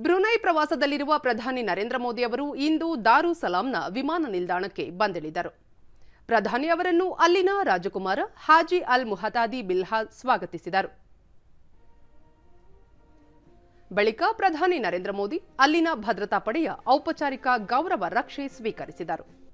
Brunei ಪ್ರವಾಸದಲ್ಲಿರುವ ಪ್ರಧಾನಿ ನರೇಂದ್ರ ಮೋದಿ ಅವರು ಇಂದು ದಾರು ಸಲಾಂನ ವಿಮಾನ ನಿಲ್ದಾಣಕ್ಕೆ ಬಂದಿಳಿದರು. ಪ್ರಧಾನಿ ಅವರನ್ನು ಅಲ್ಲಿನ ರಾಜಕುಮಾರ ಹಾಜಿ ಅಲ್ ಮುಹತಾದಿ ಬಿಲ್ಹಾ ಸ್ವಾಗತಿಸಿದರು. ಬಳಿಕ ಪ್ರಧಾನಿ ನರೇಂದ್ರ ಮೋದಿ ಅಲ್ಲಿನ ಭದ್ರತಾ ಪಡೆಯ ಔಪಚಾರಿಕ ಗೌರವ ರಕ್ಷೆ ಸ್ವೀಕರಿಸಿದರು.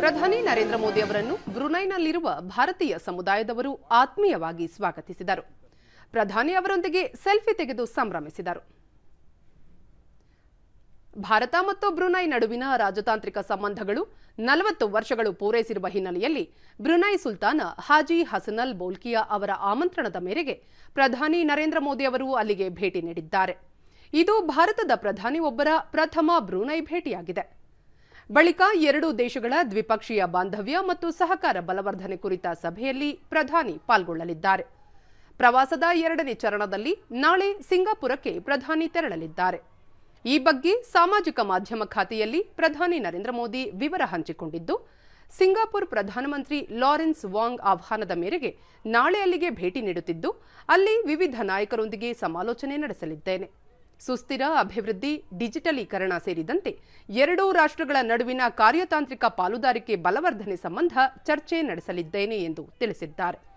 ಪ್ರಧಾನಿ ನರೇಂದ್ರ ಮೋದಿ ಅವರನ್ನು ಬ್ರುನೈನಲ್ಲಿರುವ ಭಾರತೀಯ ಸಮುದಾಯದವರು ಆತ್ಮೀಯವಾಗಿ ಸ್ವಾಗತಿಸಿದರು. ಪ್ರಧಾನಿ ಅವರೊಂದಿಗೆ ಸೆಲ್ಫಿ ತೆಗೆದು ಸಂಭ್ರಮಿಸಿದರು. ಭಾರತ ಮತ್ತು ಬ್ರುನೈ ನಡುವಿನ ರಾಜತಾಂತ್ರಿಕ ಸಂಬಂಧಗಳು ನಲವತ್ತು ವರ್ಷಗಳು ಪೂರೈಸಿರುವ ಹಿನ್ನೆಲೆಯಲ್ಲಿ ಬ್ರುನೈ ಸುಲ್ತಾನ ಹಾಜಿ ಹಸನಲ್ ಬೋಲ್ಕಿಯಾ ಅವರ ಆಮಂತ್ರಣದ ಮೇರೆಗೆ ಪ್ರಧಾನಿ ನರೇಂದ್ರ ಮೋದಿ ಅವರು ಅಲ್ಲಿಗೆ ಭೇಟಿ ನೀಡಿದ್ದಾರೆ. ಇದು ಭಾರತದ ಪ್ರಧಾನಿ ಒಬ್ಬರ ಪ್ರಥಮ ಬ್ರುನೈ ಭೇಟಿಯಾಗಿದೆ. ಬಳಿಕ ಎರಡೂ ದೇಶಗಳ ದ್ವಿಪಕ್ಷೀಯ ಬಾಂಧವ್ಯ ಮತ್ತು ಸಹಕಾರ ಬಲವರ್ಧನೆ ಕುರಿತ ಸಭೆಯಲ್ಲಿ ಪ್ರಧಾನಿ ಪಾಲ್ಗೊಳ್ಳಲಿದ್ದಾರೆ. ಪ್ರವಾಸದ ಎರಡನೇ ಚರಣದಲ್ಲಿ ನಾಳೆ ಸಿಂಗಾಪುರಕ್ಕೆ ಪ್ರಧಾನಿ ತೆರಳಲಿದ್ದಾರೆ. ಈ ಬಗ್ಗೆ ಸಾಮಾಜಿಕ ಮಾಧ್ಯಮ ಖಾತೆಯಲ್ಲಿ ಪ್ರಧಾನಿ ನರೇಂದ್ರ ಮೋದಿ ವಿವರ ಹಂಚಿಕೊಂಡಿದ್ದು, ಸಿಂಗಾಪುರ್ ಪ್ರಧಾನಮಂತ್ರಿ ಲಾರೆನ್ಸ್ ವಾಂಗ್ ಆಹ್ವಾನದ ಮೇರೆಗೆ ನಾಳೆ ಅಲ್ಲಿಗೆ ಭೇಟಿ ನೀಡುತ್ತಿದ್ದು, ಅಲ್ಲಿ ವಿವಿಧ ನಾಯಕರೊಂದಿಗೆ ಸಮಾಲೋಚನೆ ನಡೆಸಲಿದ್ದೇನೆ. ಸುಸ್ಥಿರ ಅಭಿವೃದ್ಧಿ, ಡಿಜಿಟಲೀಕರಣ ಸೇರಿದಂತೆ ಎರಡೂ ರಾಷ್ಟ್ರಗಳ ನಡುವಿನ ಕಾರ್ಯತಾಂತ್ರಿಕ ಪಾಲುದಾರಿಕೆ ಬಲವರ್ಧನೆ ಸಂಬಂಧ ಚರ್ಚೆ ನಡೆಸಲಿದ್ದೇನೆ ಎಂದು ತಿಳಿಸಿದ್ದಾರೆ.